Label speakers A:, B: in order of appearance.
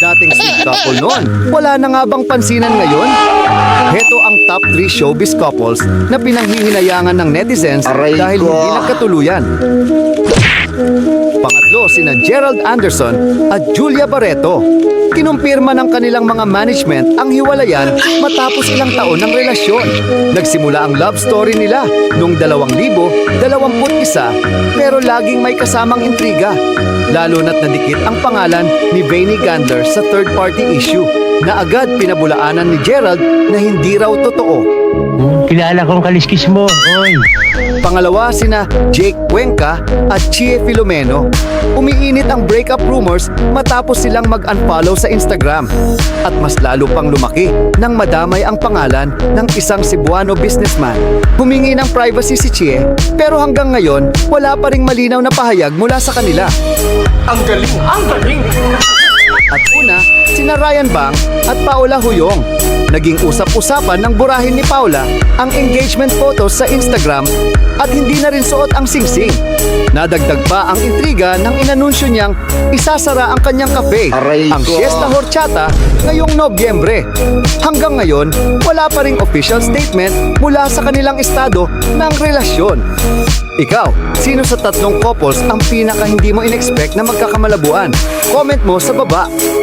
A: Dating sweet couple noon. Wala na nga bang pansinan ngayon? Heto ang top 3 showbiz couples na pinanghihinayangan ng netizens
B: Aray
A: dahil
B: ko.
A: hindi nagkatuluyan. Sina Gerald Anderson at Julia Barreto. Kinumpirma ng kanilang mga management ang hiwalayan matapos ilang taon ng relasyon. Nagsimula ang love story nila noong 2021 pero laging may kasamang intriga. Lalo na't nadikit ang pangalan ni Vanny Gandler sa third-party issue na agad pinabulaanan ni Gerald na hindi raw totoo.
C: Kilala kong kaliskis mo, oy.
A: Pangalawa sina Jake Cuenca at Chie Filomeno. Umiinit ang breakup rumors matapos silang mag-unfollow sa Instagram. At mas lalo pang lumaki nang madamay ang pangalan ng isang Cebuano businessman. Humingi ng privacy si Chie pero hanggang ngayon wala pa ring malinaw na pahayag mula sa kanila.
B: Ang galing! Ang galing!
A: At una, sina Ryan Bang at Paula Huyong. Naging usap-usapan ng burahin ni Paula ang engagement photos sa Instagram at hindi na rin suot ang singsing. Nadagdag pa ang intriga nang inanunsyo niyang isasara ang kanyang kape,
B: Aray
A: ang
B: ko.
A: Fiesta Horchata, ngayong Nobyembre. Hanggang ngayon, wala pa ring official statement mula sa kanilang estado ng relasyon. Ikaw, sino sa tatlong couples ang pinaka hindi mo in-expect na magkakamalabuan? Comment mo sa baba.